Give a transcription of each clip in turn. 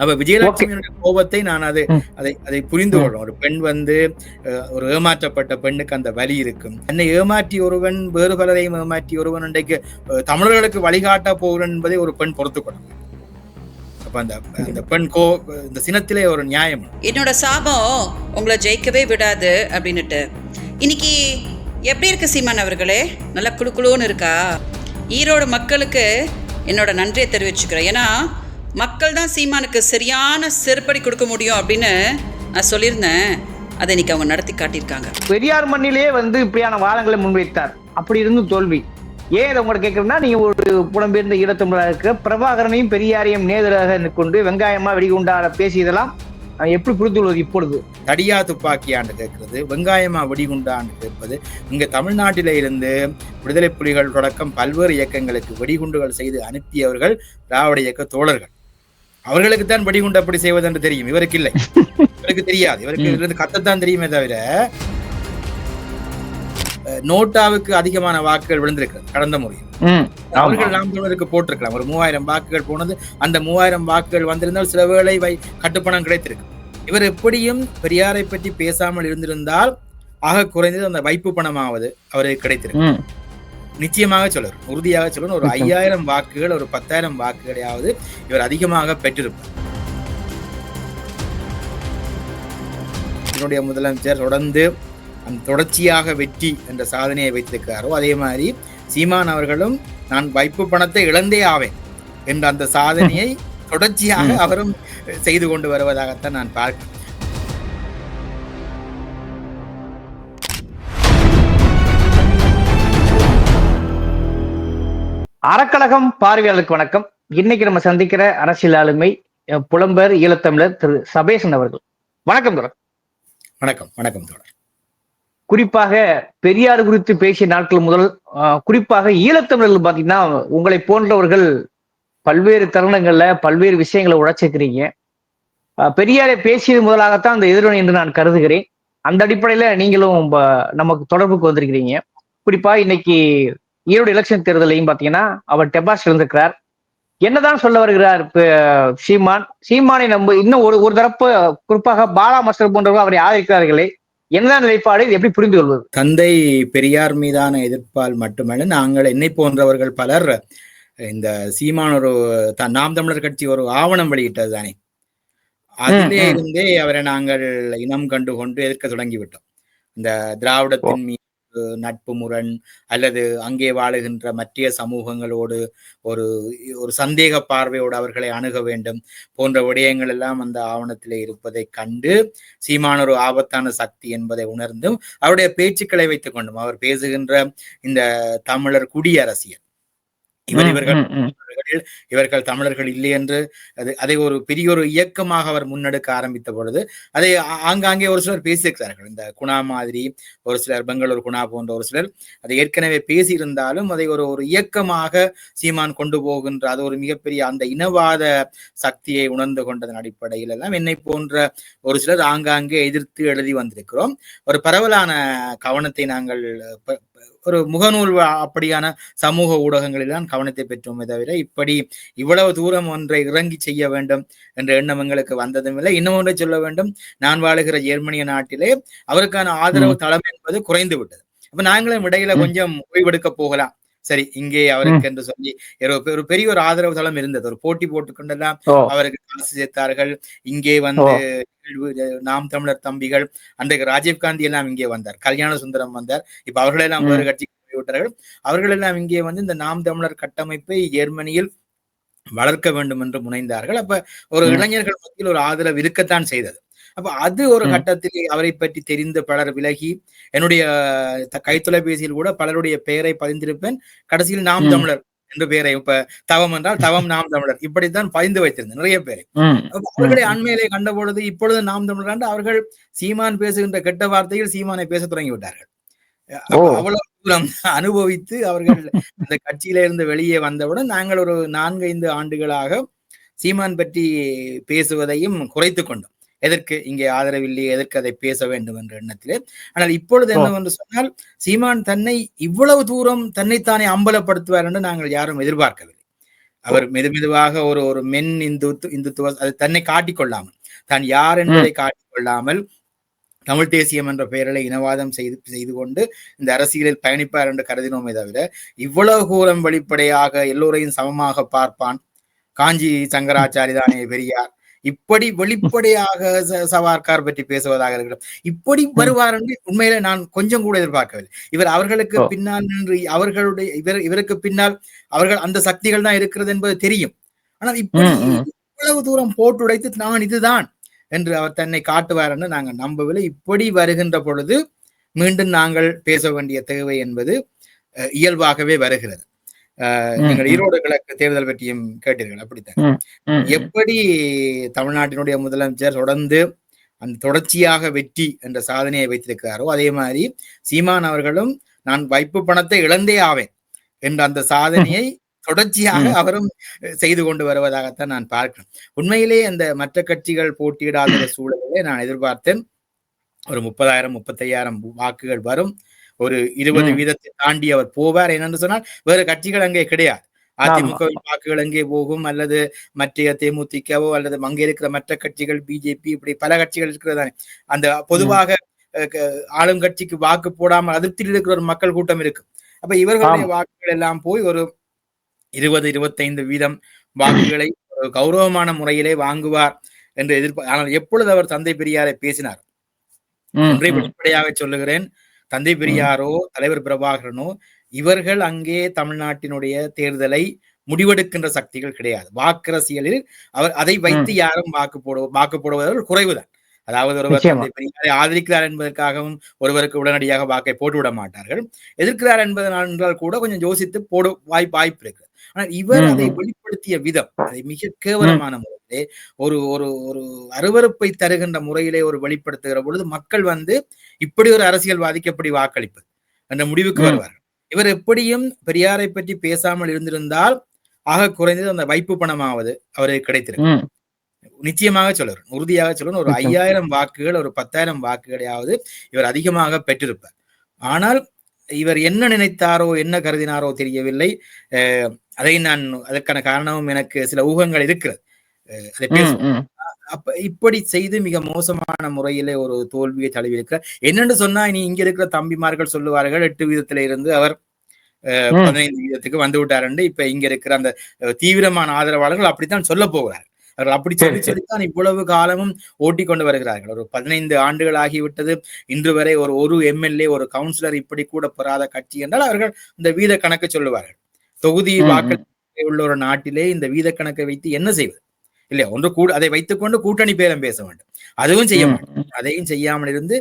அப்ப விஜயலட்சுமியுடைய கோபத்தை நான் அது. அதை அதை புரிந்து கொள்ளும் ஒரு பெண் வந்து ஒரு ஏமாற்றப்பட்ட பெண்ணுக்கு அந்த வலி இருக்கும். என்னை ஏமாற்றி ஒருவன் வேறு பலரையும் ஏமாற்றி ஒருவன் இன்றைக்கு தமிழர்களுக்கு வழிகாட்ட போகிறேன் என்பதை ஒரு பெண் பொறுத்துக்கொள்ளும். அப்ப அந்த அந்த பெண் கோ இந்த சினத்திலே ஒரு நியாயம். என்னோட சாபம் உங்களை ஜெயிக்கவே விடாது அப்படின்னுட்டு. இன்னைக்கு எப்படி இருக்கு சீமான் அவர்களே? நல்லா குளு குளுன்னு இருக்கா? ஈரோடு மக்களுக்கு என்னோட நன்றியை தெரிவிச்சுக்கிறேன். ஏன்னா மக்கள் தான் சீமானுக்கு சரியான செருப்படி கொடுக்க முடியும் அப்படின்னு நான் சொல்லியிருந்தேன். அதை இன்னைக்கு அவங்க நடத்தி காட்டியிருக்காங்க. பெரியார் மண்ணிலே வந்து இப்படியான வாதங்களை முன்வைத்தார். அப்படி இருந்தும் தோல்வி. ஏன் இதை உங்களை கேட்கறேன்னா நீங்க ஒரு புலம்பெயர்ந்த ஈழத்தமிழராக இருக்கிற பிரபாகரனையும் பெரியாரையும் நேதராக கொண்டு வெங்காயமா வெடிகுண்டாட பேசியதெல்லாம் எப்படி புரிந்து கொள்வது இப்பொழுது? தடியா துப்பாக்கியாண்டு கேட்கிறது வெங்காயமா வெடிகுண்டாண்டு கேட்பது இங்க தமிழ்நாட்டில இருந்து விடுதலை புலிகள் தொடக்கம் பல்வேறு இயக்கங்களுக்கு வெடிகுண்டுகள் செய்து அனுப்பியவர்கள் திராவிட இயக்க தோழர்கள். அவர்களுக்கு தான் வெடிகுண்டு அப்படி செய்வது என்று தெரியும். இவருக்கு இல்லை. இவருக்கு தெரியாது. இவருக்கு. இருந்து கத்தத்தான் தெரியுமே தவிர நோட்டாவுக்கு அதிகமான வாக்குகள் விழுந்திருக்கிறது கடந்த முறை. அவர்கள். நாம் தமிழருக்கு போட்டிருக்கலாம். ஒரு மூவாயிரம் வாக்குகள் போனது அந்த மூவாயிரம் வாக்குகள் வந்திருந்தால் சில வேளை வை கட்டுப்பணம் கிடைத்திருக்கு இவர் எப்படியும் பெரியாரை பற்றி பேசாமல் இருந்திருந்தால் ஆக குறைந்தது அந்த வைப்பு பணமாவது அவருக்கு கிடைத்திருக்கு நிச்சயமாக சொல்லுவார் உறுதியாக சொல்லணும் ஒரு. ஐயாயிரம் வாக்குகள் ஒரு பத்தாயிரம் வாக்குகளையாவது இவர் அதிகமாக பெற்றிருப்பார் என்னுடைய முதலமைச்சர் தொடர்ந்து தொடர்ச்சியாக வெற்றி என்ற சாதனையை வைத்திருக்கிறாரோ அதே மாதிரி சீமான் அவர்களும் நான் வைப்பு பணத்தை இழந்தே ஆவேன் என்ற அந்த சாதனையை தொடர்ச்சியாக. அவரும் செய்து கொண்டு வருவதாகத்தான் நான் பார்க்கிறேன் அறக்கழகம் பார்வையாளருக்கு வணக்கம். இன்னைக்கு நம்ம சந்திக்கிற அரசியல் ஆளுமை அஹ், புலம்பெயர் ஈழத்தமிழர் திரு சபேசன் அவர்கள். வணக்கம் தோழர். வணக்கம் வணக்கம் தோழர். குறிப்பாக பெரியார் குறித்து பேசிய நாட்கள் முதல் குறிப்பாக ஈழத்தமிழர்கள் பாத்தீங்கன்னா உங்களை போன்றவர்கள் பல்வேறு தருணங்கள்ல பல்வேறு விஷயங்களை உழைச்சிருக்கிறீங்க. பெரியாரை பேசியது முதலாகத்தான் அந்த எதிரணி என்று நான் கருதுகிறேன். அந்த அடிப்படையில நீங்களும் நமக்கு தொடர்புக்கு வந்திருக்கிறீங்க. குறிப்பா இன்னைக்கு ஈரோடு எலெக்ஷன் தேர்தலையும் பாத்தீங்கன்னா அவர் டெபாசிட் இருந்திருக்கிறார். என்னதான் சொல்ல வருகிறார் சீமான்? சீமானை நம்ம இன்னும் ஒரு ஒரு தரப்பு குறிப்பாக பாலா மஸ்டர் போன்றவர்கள் அவரை ஆதரிக்கிறார்களே. என்னதான் நிலைப்பாடு எப்படி புரிந்து கொள்வது? தந்தை பெரியார் மீதான எதிர்ப்பால் மட்டுமல்ல நாங்கள் என்னை போன்றவர்கள் பலர் இந்த சீமான் ஒரு நாம் தமிழர் கட்சி ஒரு ஆவணம் வெளியிட்டது தானே. அதிலே. இருந்தே அவரை நாங்கள் இனம் கண்டு கொண்டு எதிர்க்க தொடங்கிவிட்டோம். இந்த திராவிடத்தின் மீது நட்பு முரண் அல்லது அங்கே வாழுகின்ற மற்ற சமூகங்களோடு ஒரு ஒரு சந்தேக பார்வையோடு அவர்களை அணுக வேண்டும். போன்ற விடயங்கள் எல்லாம் அந்த ஆவணத்தில் இருப்பதை கண்டு சீமான ஒரு ஆபத்தான சக்தி என்பதை உணர்ந்தும் அவருடைய பேச்சுக்களை வைத்துக் கொண்டும் அவர் பேசுகின்ற இந்த தமிழர் குடியரசியல் இவர் இவர்கள் இவர்கள் தமிழர்கள் இல்லை என்று அது அதை ஒரு பெரிய ஒரு இயக்கமாக அவர் முன்னெடுக்க ஆரம்பித்த பொழுது அதை ஆங்காங்கே ஒரு சிலர் பேசியிருக்கிறார்கள். இந்த குணா மாதிரி ஒரு சிலர் பெங்களூர் குணா போன்ற ஒரு சிலர் அதை ஏற்கனவே பேசியிருந்தாலும் அதை ஒரு ஒரு இயக்கமாக சீமான் கொண்டு போகின்ற அது ஒரு மிகப்பெரிய அந்த இனவாத சக்தியை உணர்ந்து கொண்டதன் அடிப்படையில் எல்லாம் என்னை போன்ற ஒரு சிலர் ஆங்காங்கே எதிர்த்து எழுதி வந்திருக்கிறோம். ஒரு பரவலான கவனத்தை நாங்கள் ஒரு முகநூல் அப்படியான சமூக ஊடகங்களில் தான் கவனத்தை பெற்றோமே தவிர இப்படி இவ்வளவு தூரம் ஒன்றை இறங்கி செய்ய வேண்டும் என்ற எண்ணம் எங்களுக்கு வந்ததும் இல்லை. இன்னும் ஒன்றை சொல்ல வேண்டும். நான் வாழுகிற ஜெர்மனிய நாட்டிலே அவருக்கான ஆதரவு தளம் என்பது குறைந்து விட்டது. அப்ப நாங்களும் இடையில. கொஞ்சம் ஓய்வெடுக்க போகலாம். சரி இங்கே அவருக்கு என்று சொல்லி ஒரு பெரிய ஒரு ஆதரவு தளம் இருந்தது. ஒரு போட்டி போட்டுக்கொண்டெல்லாம் அவருக்கு காசு சேர்த்தார்கள். இங்கே வந்து நாம் தமிழர் தம்பிகள் அன்றைக்கு ராஜீவ் காந்தி எல்லாம் இங்கே வந்தார் கல்யாண சுந்தரம் வந்தார் இப்ப அவர்களெல்லாம் வேறு ம். கட்சிக்கு போய்விட்டார்கள் அவர்கள் எல்லாம் இங்கே வந்து இந்த நாம் தமிழர் கட்டமைப்பை ஜெர்மனியில் வளர்க்க வேண்டும் என்று முனைந்தார்கள் அப்ப ஒரு. இளைஞர்கள் மத்தியில் ஒரு ஆதரவு இருக்கத்தான் செய்தது அப்ப அது ஒரு. கட்டத்தில் அவரை பற்றி தெரிந்த பலர் விலகி என்னுடைய கைத்தொலைபேசியில் கூட பலருடைய பெயரை பதிந்திருப்பேன் கடைசியில் நாம். தமிழர் என்று பெயரை இப்ப தவம் என்றால் தவம் நாம் தமிழர். இப்படித்தான் பதிந்து வைத்திருந்தேன் நிறைய பேரை. அவர்களை அண்மையிலே கண்ட பொழுது இப்பொழுது நாம் தமிழர் அவர்கள் சீமான் பேசுகின்ற கெட்ட வார்த்தையில் சீமானை பேச தொடங்கி விட்டார்கள். அவ்வளவு தூரம் அனுபவித்து அவர்கள் அந்த கட்சியில இருந்து வெளியே வந்தவுடன் நாங்கள் ஒரு நான்கு ஐந்து ஆண்டுகளாக சீமான் பற்றி பேசுவதையும் குறைத்து கொண்டோம். எதற்கு இங்கே ஆதரவில்லை எதற்கு அதை பேச வேண்டும் என்ற எண்ணத்திலே. ஆனால் இப்பொழுது என்னவென்று சொன்னால் சீமான் தன்னை இவ்வளவு தூரம் தன்னைத்தானே அம்பலப்படுத்துவார் என்று நாங்கள் யாரும் எதிர்பார்க்கவில்லை. அவர் மெது மெதுவாக ஒரு ஒரு மென் இந்து இந்துத்துவ அது தன்னை காட்டிக்கொள்ளாமல் தான் யார் என்பதை காட்டிக்கொள்ளாமல் தமிழ் தேசியம் என்ற பெயரில் இனவாதம் செய்து செய்து கொண்டு இந்த அரசியலில் பயணிப்பார் என்று கருதினோமே தவிர இவ்வளவு கூலம் வெளிப்படையாக எல்லோரையும் சமமாக பார்ப்பான். காஞ்சி சங்கராச்சாரி தானே பெரியார். இப்படி வெளிப்படையாக சவார்கார் பற்றி பேசுவதாக இருக்கட்டும் இப்படி வருவார் என்று உண்மையில நான் கொஞ்சம் கூட எதிர்பார்க்கவில்லை. இவர் அவர்களுக்கு. பின்னால் நின்று அவர்களுடைய இவர் இவருக்கு பின்னால் அவர்கள் அந்த சக்திகள் தான் இருக்கிறது என்பது தெரியும். ஆனால் இப்படி. இவ்வளவு தூரம் போட்டு உடைத்து நான் இதுதான் என்று அவர் தன்னை காட்டுவார் என்று நாங்கள் நம்பவில்லை. இப்படி வருகின்ற பொழுது மீண்டும் நாங்கள் பேச வேண்டிய தேவை என்பது இயல்பாகவே வருகிறது. நீங்கள். ஈரோடு கிழக்கு தேர்தல் பற்றியும் கேட்டீர்கள் அப்படித்தான். எப்படி தமிழ்நாட்டினுடைய முதலமைச்சர் தொடர்ந்து அந்த தொடர்ச்சியாக வெற்றி என்ற சாதனையை வைத்திருக்கிறாரோ அதே மாதிரி சீமான் அவர்களும் நான் வைப்பு பணத்தை இழந்தே ஆவேன் என்ற அந்த சாதனையை தொடர்ச்சியாக. அவரும் செய்து கொண்டு வருவதாகத்தான் நான் பார்க்கிறேன் உண்மையிலே அந்த மற்ற கட்சிகள் போட்டியிடாத சூழலிலே நான் எதிர்பார்த்தேன் ஒரு முப்பதாயிரம் முப்பத்தையாயிரம் வாக்குகள் வரும் ஒரு இருபது. வீதத்தை தாண்டி அவர் போவார். என்னென்று சொன்னால் வேறு கட்சிகள் அங்கே கிடையாது. அதிமுக வாக்குகள் அங்கே போகும்? அல்லது மற்ற தேமுதிகவோ அல்லது அங்கே இருக்கிற மற்ற கட்சிகள் பிஜேபி இப்படி பல கட்சிகள் இருக்கிறதானே அந்த பொதுவாக ஆளும் கட்சிக்கு வாக்கு போடாமல் அதிருப்தியில் இருக்கிற ஒரு மக்கள் கூட்டம் இருக்கு அப்ப இவர்களுடைய வாக்குகள் எல்லாம் போய் ஒரு இருபது இருபத்தைந்து வீதம் வாக்குகளை கௌரவமான முறையிலே வாங்குவார் என்று எதிர்பார்ப்பு ஆனால் எப்பொழுது அவர் தந்தை பெரியாரை பேசினார்? ஒன்றை. வெளிப்படையாக சொல்லுகிறேன். தந்தை பெரியாரோ தலைவர் பிரபாகரனோ இவர்கள் அங்கே தமிழ்நாட்டினுடைய தேர்தலை முடிவெடுக்கின்ற சக்திகள் கிடையாது. வாக்கரசியலில் அவர் அதை வைத்து யாரும் வாக்கு போடு வாக்கு போடுவதர்கள் குறைவுதான். அதாவது ஒருவர் பெரியாரை ஆதரிக்கிறார் என்பதற்காகவும் ஒருவருக்கு உடனடியாக வாக்கை போட்டு விட மாட்டார்கள். எதிர்க்கிறார் என்பதனால் என்றால் கூட கொஞ்சம் யோசித்து போடு வாய்ப்பு வாய்ப்பு இருக்கு ஆனால் இவர் அதை. வெளிப்படுத்திய விதம் அதை மிக கேவலமான முறையிலே ஒரு ஒரு ஒரு அருவருப்பை தருகின்ற முறையிலே ஒரு வெளிப்படுத்துகிற பொழுது மக்கள் வந்து இப்படி ஒரு அரசியல்வாதிக்கு எப்படி வாக்களிப்பது என்ற முடிவுக்கு. வருவார்கள். இவர் எப்படியும் பெரியாரை பற்றி பேசாமல் இருந்திருந்தால் ஆக குறைந்தது அந்த வைப்பு பணமாவது அவருக்கு கிடைத்திருக்கும். ம். நிச்சயமாக சொல்லுறேன் உறுதியாக சொல்லுறேன் ஒரு. ஐயாயிரம் வாக்குகள் ஒரு பத்தாயிரம் வாக்குகளையாவது இவர் அதிகமாக பெற்றிருப்பார். ஆனால் இவர் என்ன நினைத்தாரோ என்ன கருதினாரோ தெரியவில்லை. அதை நான் அதற்கான காரணமும் எனக்கு சில ஊகங்கள் இருக்கிறது. அதை ம், பேசுவோம் ம். அப்ப இப்படி செய்து மிக மோசமான முறையிலே ஒரு தோல்வியை தழுவி இருக்கிறார் என்னன்னு சொன்னா இனி இங்க இருக்கிற தம்பிமார்கள் சொல்லுவார்கள் எட்டு வீதத்தில இருந்து அவர். பதினைந்து வீதத்துக்கு வந்து விட்டாருன்னு இப்ப இங்க இருக்கிற அந்த தீவிரமான ஆதரவாளர்கள் அப்படித்தான் சொல்ல போகிறார் அவர்கள் அப்படி சொல்லி. சொல்லித்தான் இவ்வளவு காலமும் ஓட்டிக் கொண்டு வருகிறார்கள் ஒரு பதினைந்து ஆண்டுகள் ஆகிவிட்டது இன்று வரை ஒரு ஒரு எம்எல்ஏ ஒரு கவுன்சிலர் இப்படி கூட பெறாத கட்சி என்றால் அவர்கள் இந்த வீத கணக்கு சொல்லுவார்கள் தொகுதி. வாக்கு உள்ள ஒரு நாட்டிலே இந்த வீத கணக்கை வைத்து என்ன செய்வது இல்லையா? ஒன்று கூட அதை வைத்துக்கொண்டு கூட்டணி பேரம் பேச வேண்டும். அதுவும் செய்ய மாட்டோம். அதையும் செய்யாமல் இருந்து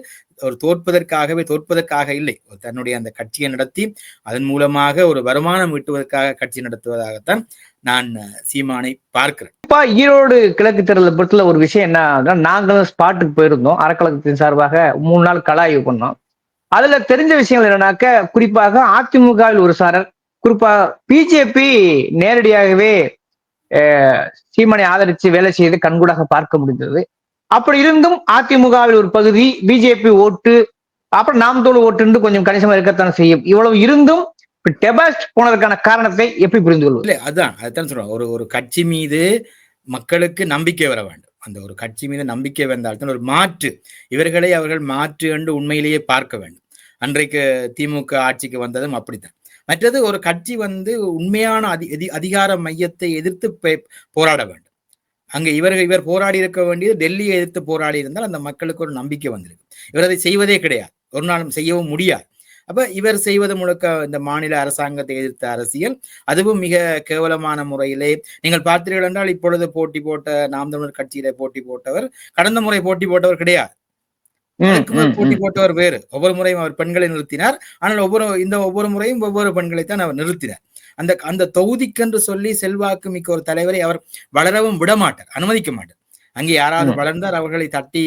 ஒரு தோற்பதற்காகவே தோற்பதற்காக இல்லை. தன்னுடைய அந்த கட்சியை நடத்தி அதன் மூலமாக ஒரு வருமானம் ஈட்டுவதற்காக கட்சி நடத்துவதாகத்தான் நான் சீமானை பார்க்கிறேன். குறிப்பா ஈரோடு கிழக்கு தேர்தலை பொறுத்தல ஒரு விஷயம் என்ன நாங்களும் ஸ்பாட்டுக்கு போயிருந்தோம். அறக்கழகத்தின் சார்பாக மூணு நாள் கலாய்வு பண்ணோம். அதுல தெரிஞ்ச விஷயங்கள் என்னன்னாக்க குறிப்பாக அதிமுகவில் ஒரு சாரர் குறிப்பா பிஜேபி நேரடியாகவே சீமனை ஆதரித்து வேலை செய்து கண்கூடாக பார்க்க முடிந்தது. அப்படி இருந்தும் அதிமுகவில் ஒரு பகுதி பிஜேபி ஓட்டு அப்புறம் நாம் தோல் ஓட்டு கொஞ்சம் கணிசமா இருக்கத்தான் செய்யும். இவ்வளவு இருந்தும் டெபாஸ்ட் போனதற்கான காரணத்தை எப்படி புரிந்து கொள்வது? இல்லை அதுதான் அதுதான் சொல்றேன். ஒரு ஒரு கட்சி மீது மக்களுக்கு நம்பிக்கை வர வேண்டும். அந்த ஒரு கட்சி மீது நம்பிக்கை வந்தால்தான் ஒரு மாற்று இவர்களை அவர்கள் மாற்று என்று உண்மையிலேயே பார்க்க வேண்டும். அன்றைக்கு திமுக ஆட்சிக்கு வந்ததும் அப்படித்தான். மற்றது ஒரு கட்சி வந்து உண்மையான அதி அதி- அதிகார மையத்தை எதிர்த்து போராட வேண்டும். அங்கே இவர் இவர் போராடி இருக்க வேண்டியது டெல்லியை எதிர்த்து போராடி இருந்தால் அந்த மக்களுக்கு ஒரு நம்பிக்கை வந்திருக்கு இவர் அதை செய்வதே கிடையாது. ஒரு நாளும் செய்யவும் முடியாது. அப்ப இவர் செய்வது முழுக்க இந்த மாநில அரசாங்கத்தை எதிர்த்த அரசியல். அதுவும் மிக கேவலமான முறையிலே நீங்கள் பார்த்தீர்கள் என்றால் இப்பொழுது போட்டி போட்ட நாம் தமிழர் கட்சியில போட்டி போட்டவர் கடந்த முறை போட்டி போட்டவர் கிடையாது. அதுக்கு போட்டி. போட்டவர் வேறு. ஒவ்வொரு முறையும் அவர் பெண்களை நிறுத்தினார். ஆனால் ஒவ்வொரு இந்த ஒவ்வொரு முறையும் ஒவ்வொரு பெண்களைத்தான் அவர் நிறுத்தினார். அந்த அந்த தொகுதிக்கென்று சொல்லி செல்வாக்கு மிக்க ஒரு தலைவரை அவர் வளரவும் விட மாட்டார் அனுமதிக்க மாட்டார். அங்கே யாராவது. வளர்ந்தார் அவர்களை தட்டி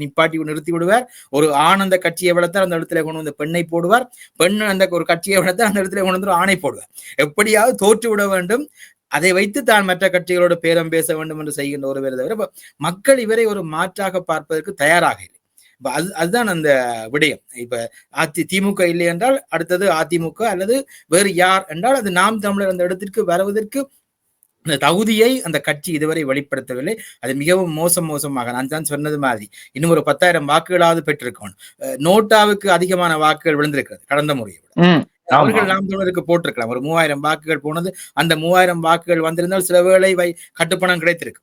நிப்பாட்டி நிறுத்தி விடுவார். ஒரு ஆண் அந்த கட்சியை வளர்த்தார் அந்த இடத்துல கொண்டு வந்து பெண்ணை போடுவார். பெண் அந்த ஒரு கட்சியை வளர்த்தார் அந்த இடத்துல கொண்டு வந்து ஆணை போடுவார். எப்படியாவது தோற்று விட வேண்டும். அதை வைத்து தான் மற்ற கட்சிகளோடு பேரம் பேச வேண்டும் என்று செய்கின்ற ஒரு தவிர மக்கள் இவரை ஒரு மாற்றாக பார்ப்பதற்கு தயாராக இல்லை. இப்ப அது அதுதான் அந்த விடயம். இப்ப அதி திமுக இல்லை என்றால் அடுத்தது அதிமுக அல்லது வேறு யார் என்றால் அது நாம் தமிழர் அந்த இடத்திற்கு வருவதற்கு அந்த தகுதியை அந்த கட்சி இதுவரை வெளிப்படுத்தவில்லை. அது மிகவும் மோசம் மோசமாக. நான் தான் சொன்னது மாதிரி. இன்னும் ஒரு பத்தாயிரம் வாக்குகளாவது பெற்றிருக்கணும் நோட்டாவுக்கு அதிகமான வாக்குகள் விழுந்திருக்கிறது கடந்த முறையை விட. அவர்கள் நாம் தமிழருக்கு போட்டிருக்கலாம். ஒரு மூவாயிரம் வாக்குகள் போனது அந்த மூவாயிரம் வாக்குகள் வந்திருந்தால் சில வேளை வை கட்டுப்பணம் கிடைத்திருக்கு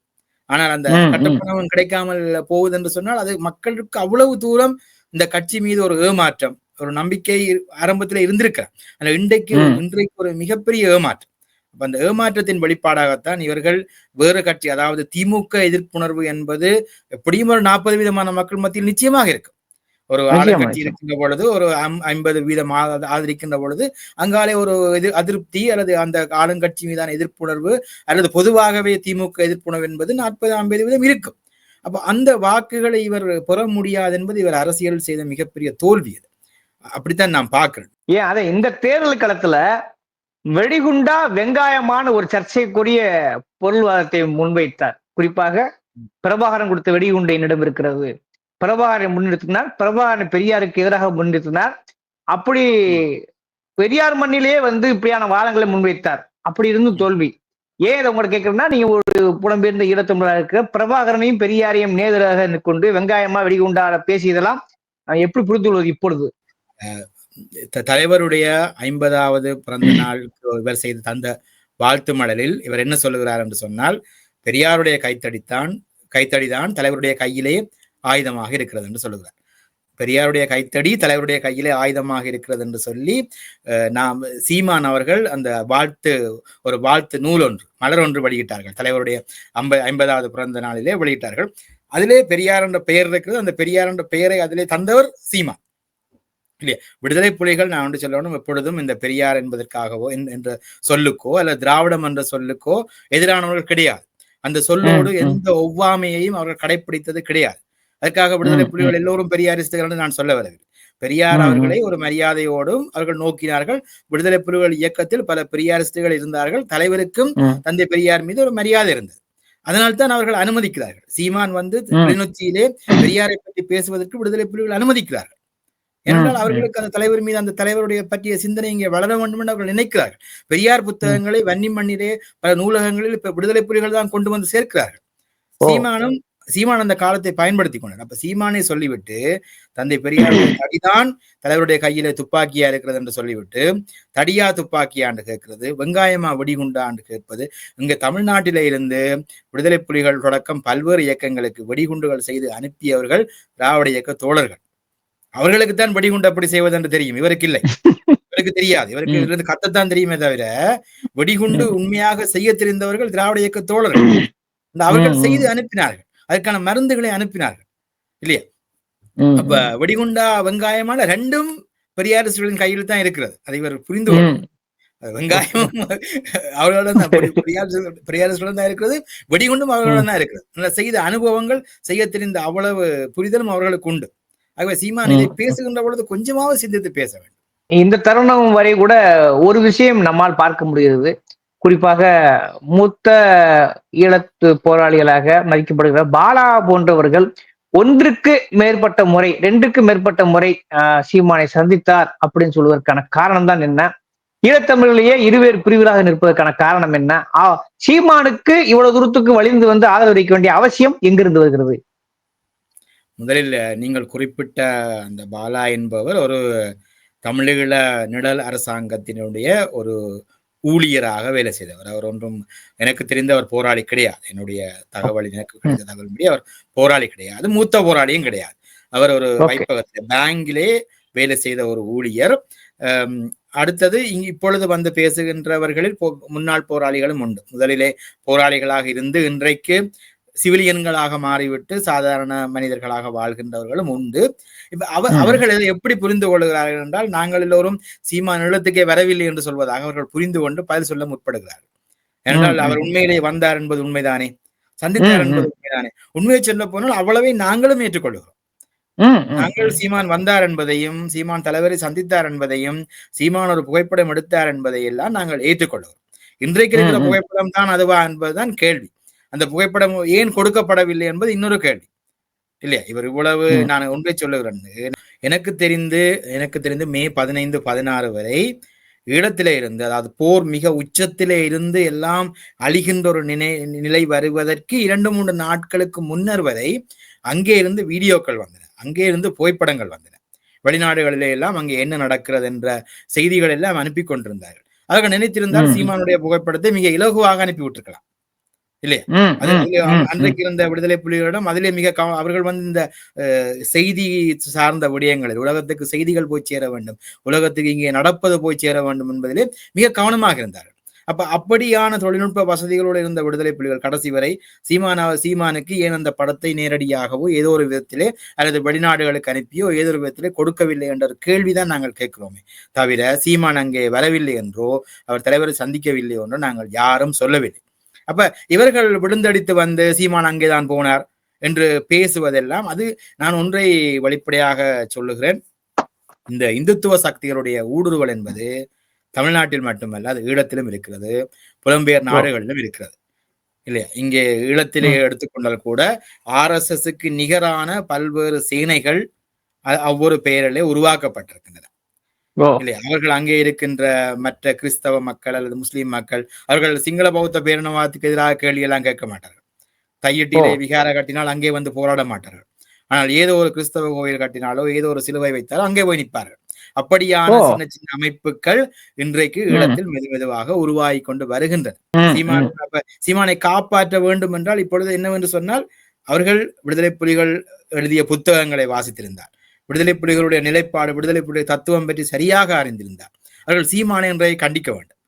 ஆனால் அந்த. கட்டுப்பணம் கிடைக்காமல் போகுது என்று சொன்னால் அது மக்களுக்கு அவ்வளவு தூரம் இந்த கட்சி மீது ஒரு ஏமாற்றம் ஒரு நம்பிக்கை ஆரம்பத்தில் இருந்திருக்க ஆனா இன்றைக்கு. இன்றைக்கு ஒரு மிகப்பெரிய ஏமாற்றம் அப்ப அந்த ஏமாற்றத்தின் வெளிப்பாடாகத்தான் இவர்கள் வேறு கட்சி அதாவது திமுக எதிர்ப்புணர்வு என்பது எப்படியும் ஒரு நாற்பது விதமான மக்கள் மத்தியில் நிச்சயமாக இருக்கு ஒரு ஆளுங்கட்சி. இருக்கின்ற பொழுது ஒரு ஐம்- ஐம்பது வீதம் ஆதரிக்கின்ற பொழுது அங்காலே ஒரு இது அதிருப்தி அல்லது அந்த ஆளுங்கட்சி மீதான எதிர்ப்புணர்வு அல்லது பொதுவாகவே திமுக எதிர்ப்புணர்வு என்பது நாற்பது ஐம்பது வீதம் இருக்கும். அப்ப அந்த வாக்குகளை இவர் பெற முடியாது என்பது இவர் அரசியல் செய்த மிகப்பெரிய தோல்வி அது. அப்படித்தான் நான் பார்க்கிறேன் ஏன் அதை இந்த தேர்தல் களத்துல வெடிகுண்டா வெங்காயமான ஒரு சர்ச்சைக்குரிய பொருள்வாதத்தை முன்வைத்தார். குறிப்பாக பிரபாகரன் கொடுத்த வெடிகுண்டு என்னிடம் இருக்கிறது. பிரபாகரை முன்னிறுத்தினார் பிரபாகரன் பெரியாருக்கு எதிராக முன்னிறுத்தினார் அப்படி பெரியார் மண்ணிலேயே வந்து இப்படியான வாதங்களை முன்வைத்தார். அப்படி இருந்தும் தோல்வி. ஏன் இதை உங்களை கேட்கறேன்னா நீங்க ஒரு புலம்பெயர்ந்த ஈழத்தமிழராக இருக்கிற பிரபாகரனையும் பெரியாரையும் நேதராக கொண்டு வெங்காயமா வெடிகுண்டாட பேசியதெல்லாம் எப்படி புரிந்து கொள்வது இப்பொழுது த- தலைவருடைய ஐம்பதாவது பிறந்த நாளுக்கு இவர் செய்து தந்த வாழ்த்து மடலில் இவர் என்ன சொல்லுகிறார் என்று சொன்னால் பெரியாருடைய கைத்தடித்தான் கைத்தடிதான் தலைவருடைய கையிலே ஆயுதமாக இருக்கிறது என்று சொல்லுகிறார். பெரியாருடைய கைத்தடி தலைவருடைய கையிலே ஆயுதமாக இருக்கிறது என்று சொல்லி நாம் சீமான் அவர்கள் அந்த வாழ்த்து ஒரு வாழ்த்து நூல் ஒன்று மலர் ஒன்று வெளியிட்டார்கள். தலைவருடைய ஐம்ப ஐம்பதாவது பிறந்த நாளிலே வெளியிட்டார்கள். அதிலே பெரியார் என்ற பெயர் இருக்கிறது. அந்த பெரியார் என்ற பெயரை அதிலே தந்தவர் சீமா விடுதலை புலிகள் நான் ஒன்று சொல்லணும் எப்பொழுதும் இந்த பெரியார் என்பதற்காகவோ என்- என்ற சொல்லுக்கோ அல்ல திராவிடம் என்ற சொல்லுக்கோ எதிரானவர்கள் கிடையாது. அந்த சொல்லோடு. எந்த ஒவ்வாமையையும் அவர்கள் கடைப்பிடித்தது கிடையாது. அதுக்காக விடுதலை புலிகள் எல்லோரும் பெரியாரிஸ்டுகள் என்று நான் சொல்ல வரவில்லை பெரியார். அவர்களை ஒரு மரியாதையோடும் அவர்கள் நோக்கினார்கள். விடுதலை புலிகள் இயக்கத்தில் பல பெரியாரிஸ்டுகள் இருந்தார்கள். தலைவருக்கும். தந்தை பெரியார் மீது ஒரு மரியாதை இருந்தது. அதனால்தான் அவர்கள் அனுமதிக்கிறார்கள். சீமான் வந்து. கிளிநொச்சியிலே பெரியாரை பற்றி பேசுவதற்கு விடுதலை புலிகள் அனுமதிக்கிறார்கள். ஏனென்றால் அவர்களுக்கு அந்த தலைவர் மீது அந்த தலைவருடைய பற்றிய சிந்தனை இங்கே வளர வேண்டும் என்று அவர்கள் நினைக்கிறார்கள். பெரியார் புத்தகங்களை வன்னி மண்ணிலே பல நூலகங்களில் இப்ப விடுதலை புலிகள் தான் கொண்டு வந்து சேர்க்கிறார்கள். சீமானும் சீமான் அந்த காலத்தை பயன்படுத்தி கொண்டார். அப்ப சீமானை சொல்லிவிட்டு தந்தை பெரியாருடைய தடிதான் தலைவருடைய கையில துப்பாக்கியா இருக்கிறது என்று சொல்லிவிட்டு தடியா துப்பாக்கியாண்டு கேட்கிறது வெங்காயமா வெடிகுண்டாண்டு கேட்பது இங்க தமிழ்நாட்டில இருந்து விடுதலை புலிகள் தொடக்கம் பல்வேறு இயக்கங்களுக்கு வெடிகுண்டுகள் செய்து அனுப்பியவர்கள் திராவிட இயக்க தோழர்கள். அவர்களுக்கு தான் வெடிகுண்டு அப்படி செய்வது என்று தெரியும். இவருக்கு இல்லை. இவருக்கு தெரியாது. இவருக்கு. இருந்து கத்தத்தான் தெரியுமே தவிர வெடிகுண்டு உண்மையாக செய்ய தெரிந்தவர்கள் திராவிட இயக்க தோழர்கள். அவர்கள். செய்து அனுப்பினார்கள். அதற்கான மருந்துகளை அனுப்பினார்கள். ம், அப்ப வெடிகுண்டா வெங்காயமான ரெண்டும் பெரியாரிஸ்டுகளின் கையில் தான் இருக்கிறது. அதை இவர் புரிந்து கொள்ளும் ம், வெங்காயம் அவர்களோட தான் பெரி- பெரியார் தான் இருக்கிறது. வெடிகுண்டும் அவர்களோட தான் இருக்கிறது. நல்ல செய்த அனுபவங்கள் செய்ய தெரிந்த அவ்வளவு புரிதலும் அவர்களுக்கு உண்டு. ஆகவே சீமான் இதை. பேசுகின்ற பொழுது கொஞ்சமாவது சிந்தித்து பேச வேண்டும். இந்த தருணம் வரை கூட ஒரு விஷயம் நம்மால் பார்க்க முடிகிறது. குறிப்பாக மூத்த ஈழத்து போராளிகளாக மதிக்கப்படுகிற பாலா போன்றவர்கள் ஒன்றுக்கு மேற்பட்ட முறை ரெண்டுக்கு மேற்பட்ட முறை ஆஹ், சீமானை சந்தித்தார் அப்படின்னு சொல்வதற்கான காரணம் தான் என்ன? ஈழத்தமிழிலேயே இருவேறு பிரிவுகளாக நிற்பதற்கான காரணம் என்ன? சீமானுக்கு இவ்வளவு தூரத்துக்கு வலிந்து வந்து ஆதரவு வேண்டிய அவசியம் எங்கிருந்து வருகிறது? முதலில் நீங்கள் குறிப்பிட்ட அந்த பாலா என்பவர் ஒரு தமிழீழ நிழல் அரசாங்கத்தினுடைய ஒரு ஊழியராக வேலை செய்தவர். அவர் ஒன்றும் எனக்கு தெரிந்த அவர் போராளி கிடையாது. என்னுடைய தகவல் எனக்கு கிடைத்த தகவல் அவர் போராளி கிடையாது. மூத்த போராளியும் கிடையாது. அவர் ஒரு. வைப்பகத்தில் பேங்கிலே வேலை செய்த ஒரு ஊழியர். அடுத்தது இங்கு இப்பொழுது வந்து பேசுகின்றவர்களில் போ- முன்னாள் போராளிகளும் உண்டு. முதலிலே போராளிகளாக இருந்து இன்றைக்கு சிவிலியன்களாக மாறிவிட்டு சாதாரண மனிதர்களாக வாழ்கின்றவர்களும் உண்டு. இப்ப அவ. அவர்கள் இதை எப்படி புரிந்து கொள்கிறார்கள் என்றால் நாங்கள் எல்லோரும் சீமா நிலத்துக்கே வரவில்லை என்று சொல்வதாக அவர்கள் புரிந்து கொண்டு பதில் சொல்ல முற்படுகிறார்கள். ஏனென்றால் அவர். உண்மையிலே வந்தார் என்பது உண்மைதானே? சந்தித்தார் என்பது உண்மைதானே? உண்மையை சொல்ல போனால் அவ்வளவை நாங்களும் ஏற்றுக்கொள்கிறோம். நாங்கள் சீமான் வந்தார் என்பதையும் சீமான் தலைவரை சந்தித்தார் என்பதையும் சீமான் ஒரு புகைப்படம் எடுத்தார் என்பதையெல்லாம் நாங்கள் ஏற்றுக்கொள்கிறோம். இன்றைக்கு இருக்கிற. புகைப்படம் தான் அதுவா என்பதுதான் கேள்வி. அந்த புகைப்படம் ஏன் கொடுக்கப்படவில்லை என்பது இன்னொரு கேள்வி. இல்லையா? இவர் இவ்வளவு. நான் உண்மை சொல்லுகிறேன். எனக்கு தெரிந்து எனக்கு தெரிந்து மே பதினைந்து பதினாறு வரை ஈழத்திலே இருந்து அதாவது போர் மிக உச்சத்திலே இருந்து எல்லாம் அழிகின்ற ஒரு நினை நிலை வருவதற்கு இரண்டு மூன்று நாட்களுக்கு முன்னர் வரை அங்கே இருந்து வீடியோக்கள் வந்தன. அங்கே இருந்து புகைப்படங்கள் வந்தன. வெளிநாடுகளிலே எல்லாம் அங்கே என்ன நடக்கிறது என்ற செய்திகள் எல்லாம் அனுப்பி கொண்டிருந்தார்கள். அதற்கு நினைத்திருந்தால். சீமானுடைய புகைப்படத்தை மிக இலகுவாக அனுப்பி விட்டிருக்கலாம் ம், அன்றைக்கு இருந்த விடுதலை புலிகளிடம் அதிலே மிக அவர்கள் வந்து இந்த செய்தி சார்ந்த விடயங்களில் உலகத்துக்கு செய்திகள் போய் சேர வேண்டும் உலகத்துக்கு இங்கே நடப்பது போய் சேர வேண்டும் என்பதிலே மிக கவனமாக இருந்தார்கள். அப்ப அப்படியான தொழில்நுட்ப வசதிகளோடு இருந்த விடுதலை புலிகள் கடைசி வரை சீமானா சீமானுக்கு ஏன் அந்த படத்தை நேரடியாகவோ ஏதோ ஒரு விதத்திலே அல்லது வெளிநாடுகளுக்கு அனுப்பியோ ஏதோ ஒரு விதத்திலே கொடுக்கவில்லை என்ற ஒரு கேள்விதான் நாங்கள் கேட்கிறோமே தவிர சீமான் அங்கே வரவில்லை என்றோ அவர் தலைவரை சந்திக்கவில்லை என்றோ நாங்கள் யாரும் சொல்லவில்லை. அப்ப இவர்கள் விழுந்தடித்து வந்து சீமான் அங்கேதான் போனார் என்று பேசுவதெல்லாம் அது நான் ஒன்றை வெளிப்படையாக சொல்லுகிறேன். இந்த இந்துத்துவ சக்திகளுடைய ஊடுருவல் என்பது தமிழ்நாட்டில் மட்டுமல்ல அது ஈழத்திலும் இருக்கிறது புலம்பெயர் நாடுகளிலும் இருக்கிறது. இல்லையா? இங்கே ஈழத்திலே எடுத்துக்கொண்டால் கூட ஆர்எஸ்எஸ்க்கு நிகரான பல்வேறு சேனைகள் அ- ஒவ்வொரு பெயரிலே உருவாக்கப்பட்டிருக்கின்றன. அவர்கள் அங்கே இருக்கின்ற மற்ற கிறிஸ்தவ மக்கள் அல்லது முஸ்லிம் மக்கள் அவர்கள் சிங்கள பௌத்த பேரினவாதத்துக்கு எதிராக கேள்வி எல்லாம் கேட்க மாட்டார்கள். தையிட்டிலே. விகார கட்டினால் அங்கே வந்து போராட மாட்டார்கள். ஆனால் ஏதோ ஒரு கிறிஸ்தவ கோயில் கட்டினாலோ ஏதோ ஒரு சிலுவை வைத்தாலோ அங்கே போய் நிற்பார்கள். அப்படியான. சின்ன சின்ன அமைப்புகள் இன்றைக்கு ம். ஈழத்தில் மெது மெதுவாக உருவாகி கொண்டு வருகின்றன சீமானை காப்பாற்ற வேண்டும் என்றால் இப்பொழுது என்னவென்று சொன்னால் அவர்கள் விடுதலை புலிகள் எழுதிய புத்தகங்களை வாசித்திருந்தார். விடுதலை புலிகளுடைய நிலைப்பாடு விடுதலை புலிகள் தத்துவம் பற்றி சரியாக அறிந்திருந்தார். அவர்கள் சீமானை என்பதை கண்டிக்க வேண்டும்.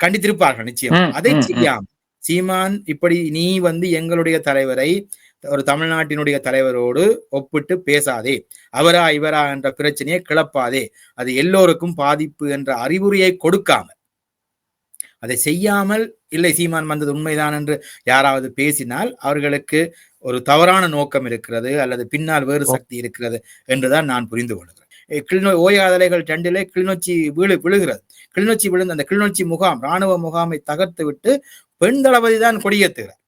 கண்டித்திருப்பார்கள் நிச்சயம். அதை ம், ம். செய்யாம சீமான் இப்படி நீ வந்து எங்களுடைய தலைவரை ஒரு தமிழ்நாட்டினுடைய தலைவரோடு ஒப்பிட்டு பேசாதே. அவரா இவரா என்ற பிரச்சனையை கிளப்பாதே. அது எல்லோருக்கும் பாதிப்பு என்ற அறிவுரையை கொடுக்காம அதை செய்யாமல் இல்லை சீமான் வந்தது உண்மைதான் என்று யாராவது பேசினால் அவர்களுக்கு ஒரு தவறான நோக்கம் இருக்கிறது அல்லது பின்னால் வேறு. சக்தி இருக்கிறது என்றுதான் நான் புரிந்து கொள்கிறேன். கிளிநொ ஓயாதலைகள் ரெண்டிலே கிளிநொச்சி விழு விழுகிறது. கிளிநொச்சி விழுந்த அந்த கிளிநொச்சி முகாம் ராணுவ முகாமை தகர்த்து விட்டு பெண் தளபதி தான் கொடியேற்றுகிறார்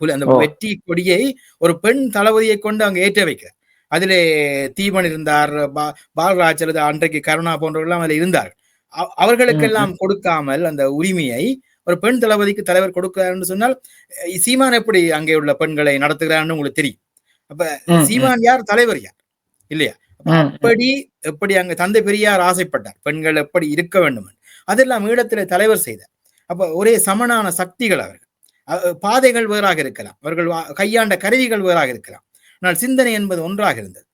அந்த. வெற்றி கொடியை ஒரு பெண் தளபதியை கொண்டு அங்க ஏற்ற வைக்கிறார் அதிலே தீபன் இருந்தார் பா- பாலராஜ் அல்லது அன்றைக்கு கருணா போன்றவர்கள் அதில் இருந்தார்கள். அவர்களுக்கெல்லாம் கொடுக்காமல் அந்த உரிமையை ஒரு பெண் தளபதிக்கு தலைவர் கொடுக்கிறார் என்று சொன்னால் சீமான் எப்படி அங்கே உள்ள பெண்களை நடத்துகிறார்னு உங்களுக்கு தெரியும். அப்ப சீமான் யார்? தலைவர் யார்? இல்லையா? அப்படி எப்படி அங்க தந்தை பெரியார் ஆசைப்பட்டார் பெண்கள் எப்படி இருக்க வேண்டும். அதெல்லாம் ஈழத்திலே தலைவர் செய்தார். அப்ப ஒரே சமனான சக்திகள் அவர்கள். பாதைகள் வேறாக இருக்கலாம். அவர்கள் கையாண்ட கருவிகள் வேறாக இருக்கலாம். ஆனால் சிந்தனை என்பது ஒன்றாக இருந்தது.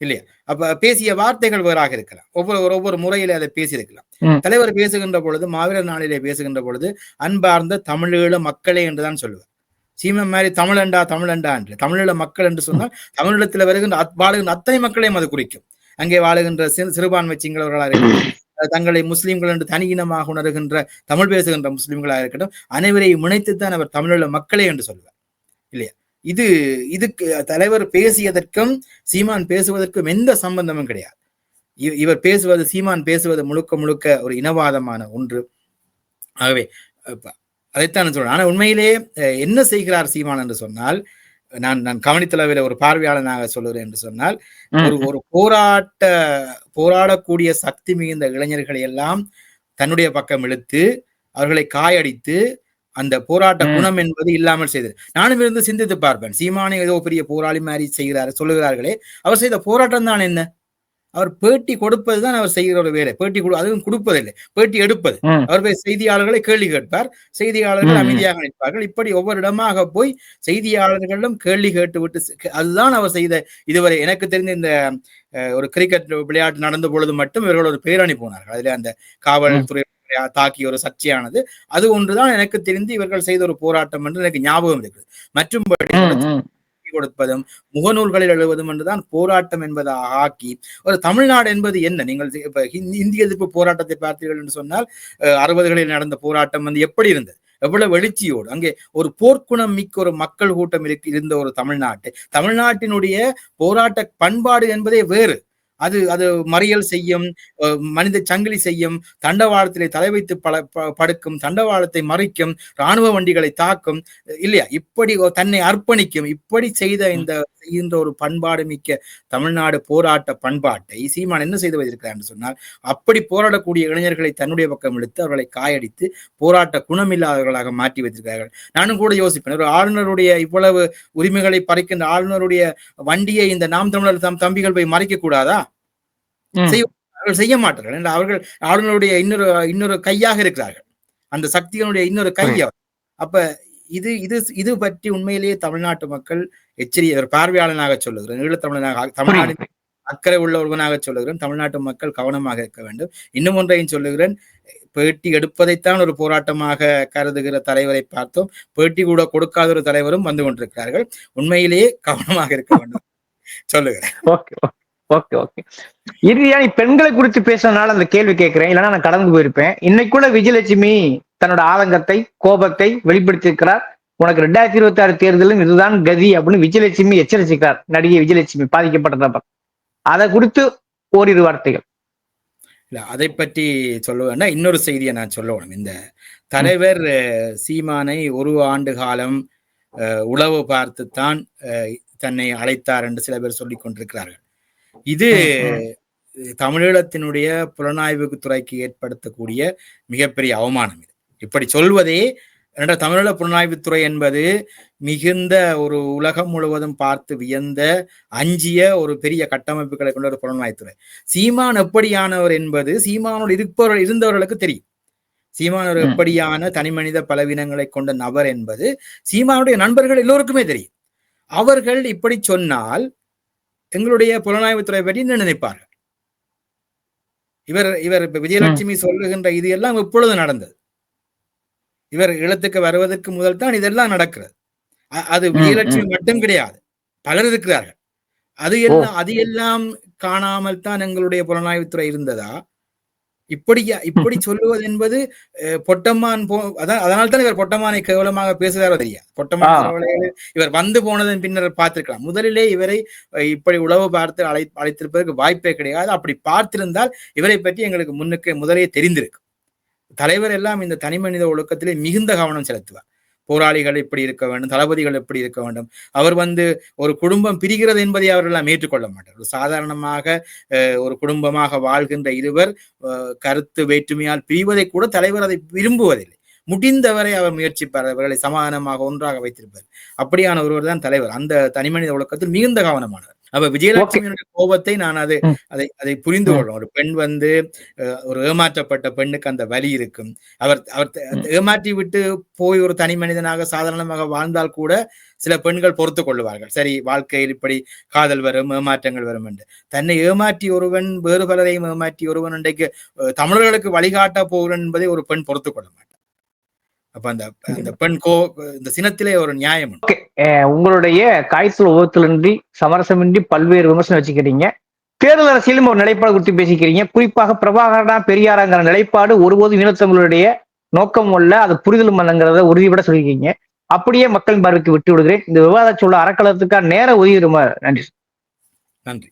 இல்லையா? அப்ப பேசிய வார்த்தைகள் வேறாக இருக்கலாம். ஒவ்வொரு ஒவ்வொரு முறையில அதை பேசியிருக்கலாம். தலைவர் பேசுகின்ற பொழுது மாவீரர் நாளிலே பேசுகின்ற பொழுது அன்பார்ந்த தமிழீழ மக்களே என்றுதான் சொல்லுவார். சீமன் மாதிரி தமிழண்டா தமிழண்டா என்று. தமிழீழ மக்கள் என்று சொன்னால் தமிழீழத்தில் வருகின்ற வாழுகின்ற அத்தனை மக்களையும் அது குறிக்கும். அங்கே வாழுகின்ற சிறு- சிறுபான்மை சிங்களவர்களாக இருக்கட்டும் தங்களை முஸ்லிம்கள் என்று தனி இனமாக உணர்கின்ற தமிழ் பேசுகின்ற முஸ்லிம்களாக இருக்கட்டும் அனைவரையும் இணைத்துத்தான் அவர் தமிழீழ மக்களே என்று சொல்வார் இது இதுக்கு தலைவர் பேசியதற்கும் சீமான் பேசுவதற்கும் எந்த சம்பந்தமும் கிடையாது. இவர் பேசுவது சீமான் பேசுவது முழுக்க முழுக்க ஒரு இனவாதமான ஒன்று. ஆகவே அதைத்தான் சொல்றேன். ஆனா உண்மையிலே அஹ், என்ன செய்கிறார் சீமான் என்று சொன்னால் நான் நான் கவனித்தளவில் ஒரு பார்வையாளனாக சொல்லுகிறேன் என்று சொன்னால் ஒரு ஒரு போராட்ட போராடக்கூடிய சக்தி மிகுந்த இளைஞர்களை எல்லாம் தன்னுடைய பக்கம் இழுத்து அவர்களை காயடித்து அந்த போராட்ட. குணம் என்பது இல்லாமல் செய்தது. நானும் இருந்து சிந்தித்து பார்ப்பேன். சீமானை ஏதோ பெரிய போராளி மாதிரி செய்கிறார் சொல்லுகிறார்களே. அவர் செய்த போராட்டம் தான் என்ன? அவர் பேட்டி கொடுப்பதுதான் அவர் செய்கிற ஒரு வேலை. பேட்டி கொடு அதுவும் கொடுப்பதில்லை. பேட்டி எடுப்பது. அவர் போய் செய்தியாளர்களை கேள்வி கேட்பார். செய்தியாளர்கள். அமைதியாக நிற்பார்கள். இப்படி ஒவ்வொரு இடமாக போய் செய்தியாளர்களிடம் கேள்வி கேட்டு விட்டு அதுதான் அவர் செய்த இதுவரை எனக்கு தெரிந்த இந்த ஒரு கிரிக்கெட் விளையாட்டு நடந்த பொழுது மட்டும் இவர்கள் ஒரு பேரணி போனார்கள். அதில் அந்த காவல்துறை தாக்கிய ஒரு சர்ச்சையானது. அது ஒன்றுதான் எனக்கு தெரிந்து இவர்கள் செய்த ஒரு போராட்டம் என்று எனக்கு ஞாபகம் இருக்குது மற்றும்படி ம், ம். கொடுப்பதும் முகநூல்களில் எழுதுவதும் என்றுதான் போராட்டம் என்பதாக ஆக்கி ஒரு தமிழ்நாடு என்பது என்ன? நீங்கள் இப்ப இந்திய எதிர்ப்பு போராட்டத்தை பார்த்தீர்கள் என்று சொன்னால் அறுபதுகளில் நடந்த போராட்டம் வந்து எப்படி இருந்தது? எவ்வளவு எழுச்சியோடு அங்கே ஒரு போர்க்குணம் மிக்க ஒரு மக்கள் கூட்டம் இருந்த ஒரு தமிழ்நாட்டு. தமிழ்நாட்டினுடைய போராட்ட பண்பாடு என்பதே வேறு. அது அது மறியல் செய்யும் மனித சங்கிலி செய்யும் தண்டவாளத்திலே தலை வைத்து பல படுக்கும் தண்டவாளத்தை மறிக்கும் ராணுவ வண்டிகளை தாக்கும் இல்லையா? இப்படி தன்னை அர்ப்பணிக்கும் இப்படி செய்த இந்த செய்கின்ற ஒரு பண்பாடு மிக்க தமிழ்நாடு போராட்ட பண்பாட்டை சீமான் என்ன செய்து வைத்திருக்கிறார் என்று சொன்னால் அப்படி போராடக்கூடிய இளைஞர்களை தன்னுடைய பக்கம் இழுத்து அவர்களை காயடித்து போராட்ட குணமில்லாதவர்களாக மாற்றி வைத்திருக்கிறார்கள். நானும் கூட யோசிப்பேன். ஒரு ஆளுநருடைய இவ்வளவு உரிமைகளை பறிக்கின்ற ஆளுநருடைய வண்டியை இந்த நாம் தமிழர் தம் தம்பிகள் போய் மறைக்க கூடாதா அவர்கள் செய்ய மாட்டார்கள். என்று அவர்கள் ஆளுநருடைய இன்னொரு இன்னொரு கையாக இருக்கிறார்கள். அந்த சக்திகளுடைய இன்னொரு கை. அப்ப இது இது இது பற்றி உண்மையிலேயே தமிழ்நாட்டு மக்கள் எச்சரிய பார்வையாளனாக சொல்லுகிறேன். ஈழத்தமிழனாக தமிழ்நாடு. அக்கறை உள்ள ஒருவனாக சொல்லுகிறேன். தமிழ்நாட்டு மக்கள் கவனமாக இருக்க வேண்டும். இன்னும் ஒன்றையும் சொல்லுகிறேன். பேட்டி எடுப்பதைத்தான் ஒரு போராட்டமாக கருதுகிற தலைவரை பார்த்தோம். பேட்டி கூட கொடுக்காத ஒரு தலைவரும் வந்து கொண்டிருக்கிறார்கள். உண்மையிலேயே கவனமாக இருக்க வேண்டும். சொல்லுகிறேன். ஓகே ஓகே இறுதியா நீ பெண்களை குறித்து பேசுறதுனால அந்த கேள்வி கேட்கிறேன். இல்லைன்னா நான் கடந்து போயிருப்பேன். இன்னைக்குள்ள விஜயலட்சுமி தன்னோட ஆதங்கத்தை கோபத்தை வெளிப்படுத்தியிருக்கிறார். உனக்கு ரெண்டாயிரத்தி இருபத்தி ஆறு தேர்தலும் இதுதான் கதி அப்படின்னு விஜயலட்சுமி எச்சரிச்சிருக்கிறார் நடிகை விஜயலட்சுமி பாதிக்கப்பட்ட நபர் அதை குறித்து ஓரிரு வார்த்தைகள். இல்ல அதை பற்றி சொல்லுவேன்னா இன்னொரு செய்தியை நான் சொல்லணும் இந்த தலைவர் சீமானை ஒரு ஆண்டு காலம் உளவு பார்த்துத்தான் தன்னை அழைத்தார் என்று சில பேர் சொல்லிக் கொண்டிருக்கிறார்கள். இது தமிழீழத்தினுடைய புலனாய்வு துறைக்கு ஏற்படுத்தக்கூடிய மிகப்பெரிய அவமானம் இது. இப்படி சொல்வதே என்ற தமிழீழ புலனாய்வுத்துறை என்பது மிகுந்த ஒரு உலகம் முழுவதும் பார்த்து வியந்த அஞ்சிய ஒரு பெரிய கட்டமைப்புகளை கொண்ட ஒரு புலனாய்வுத்துறை சீமான் எப்படியானவர் என்பது சீமானோடு இருப்பவர் இருந்தவர்களுக்கு தெரியும். சீமான் ஒரு. எப்படியான தனிமனித பலவீனங்களை கொண்ட நபர் என்பது சீமானுடைய நண்பர்கள் எல்லோருக்குமே தெரியும். அவர்கள் இப்படி சொன்னால் எங்களுடைய புலனாய்வுத்துறை பற்றி என்ன நினைப்பார்கள்? இவர் இவர் இப்ப விஜயலட்சுமி சொல்லுகின்ற இது எல்லாம் இப்பொழுது நடந்தது. இவர் இல்லத்துக்கு வருவதற்கு முதல் தான் இதெல்லாம் நடக்கிறது. அது விஜயலட்சுமி மட்டும் கிடையாது. பலர் இருக்கிறார்கள். அது எல்லாம் அது எல்லாம் காணாமல் தான் எங்களுடைய புலனாய்வுத்துறை இருந்ததா? இப்படி இப்படி சொல்லுவது என்பது பொட்டம்மான் போ அதான் அதனால தான் இவர் பொட்டம்மானை கேவலமாக பேசுகிறாரோ தெரியாது. பொட்டம்மான் இவர் வந்து போனதன் பின்னர் பார்த்திருக்கலாம். முதலிலே இவரை இப்படி உளவு பார்த்து அழை அழைத்திருப்பதற்கு வாய்ப்பே கிடையாது. அப்படி பார்த்திருந்தால் இவரை பற்றி எங்களுக்கு முன்னுக்கு முதலே தெரிந்திருக்கும். தலைவர் எல்லாம் இந்த தனிமனித ஒழுக்கத்திலே மிகுந்த கவனம் செலுத்துவார். போராளிகள் எப்படி இருக்க வேண்டும் தளபதிகள் எப்படி இருக்க வேண்டும்? அவர் வந்து ஒரு குடும்பம் பிரிகிறது என்பதை அவர்கள் எல்லாம் ஏற்றுக்கொள்ள மாட்டார். ஒரு சாதாரணமாக ஒரு குடும்பமாக வாழ்கின்ற இருவர் கருத்து வேற்றுமையால் பிரிவதை கூட தலைவர் அதை விரும்புவதில்லை. முடிந்தவரை அவர் முயற்சிப்பார். அவர்களை சமாதானமாக ஒன்றாக வைத்திருப்பார். அப்படியான ஒருவர் தான் தலைவர். அந்த தனிமனித ஒழுக்கத்தில் மிகுந்த கவனமானவர். அப்ப விஜயலட்சுமியுடைய கோபத்தை நான் அதை. அதை அதை புரிந்து ம். கொள்ளும் ஒரு பெண் வந்து ஒரு ஏமாற்றப்பட்ட பெண்ணுக்கு அந்த வலி இருக்கும் அவர் அவர். ஏமாற்றி விட்டு போய் ஒரு தனி மனிதனாக சாதாரணமாக வாழ்ந்தால் கூட சில பெண்கள் பொறுத்து கொள்ளுவார்கள் சரி வாழ்க்கையில் இப்படி காதல் வரும் ஏமாற்றங்கள் வரும் என்று தன்னை ஏமாற்றி ஒருவன் வேறு பலரையும் ஏமாற்றி ஒருவன் இன்றைக்கு தமிழர்களுக்கு வழிகாட்ட போகிறன் என்பதை ஒரு பெண் பொறுத்து கொள்ள மாட்டார் அப்ப அந்த அந்த பெண் கோ இந்த சினத்திலே ஒரு நியாயம் உண்டு. உங்களுடைய காய்ச்சல் உபத்திலின்றி சமரசமின்றி பல்வேறு விமர்சனம் வச்சுக்கிறீங்க. தேர்தல் அரசியலும் ஒரு நிலைப்பாடு குறித்து பேசிக்கிறீங்க. குறிப்பாக பிரபாகரனா பெரியாராங்கிற நிலைப்பாடு ஒருபோதும் ஈழத்தமிழருடைய நோக்கம் அல்ல அது புரிதலும் அல்லங்கிறத உறுதிபட சொல்லியிருக்கீங்க. அப்படியே மக்கள் பார்வைக்கு விட்டு விடுகிறேன் இந்த விவாத சூழல் அறக்கலத்துக்கான நேர ஒதுக்கிடுமா நன்றி நன்றி.